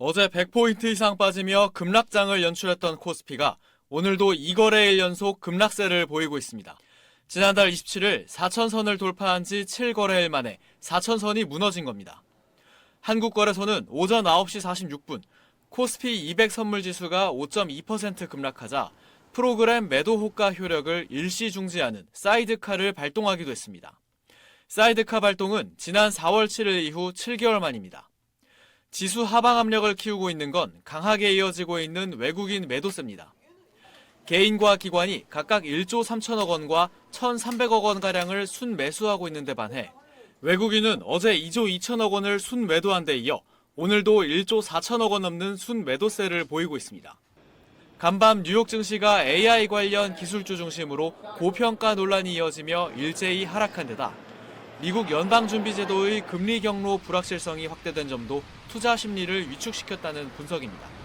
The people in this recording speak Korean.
어제 100포인트 이상 빠지며 급락장을 연출했던 코스피가 오늘도 2거래일 연속 급락세를 보이고 있습니다. 지난달 27일 4천선을 돌파한 지 7거래일 만에 4천선이 무너진 겁니다. 한국거래소는 오전 9시 46분 코스피 200 선물지수가 5.2% 급락하자 프로그램 매도 호가 효력을 일시 중지하는 사이드카를 발동하기도 했습니다. 사이드카 발동은 지난 4월 7일 이후 7개월 만입니다. 지수 하방 압력을 키우고 있는 건 강하게 이어지고 있는 외국인 매도세입니다. 개인과 기관이 각각 1조 3천억 원과 1,300억 원가량을 순매수하고 있는 데 반해 외국인은 어제 2조 2천억 원을 순매도한 데 이어 오늘도 1조 4천억 원 넘는 순매도세를 보이고 있습니다. 간밤 뉴욕 증시가 AI 관련 기술주 중심으로 고평가 논란이 이어지며 일제히 하락한 데다 미국 연방준비제도의 금리 경로 불확실성이 확대된 점도 투자 심리를 위축시켰다는 분석입니다.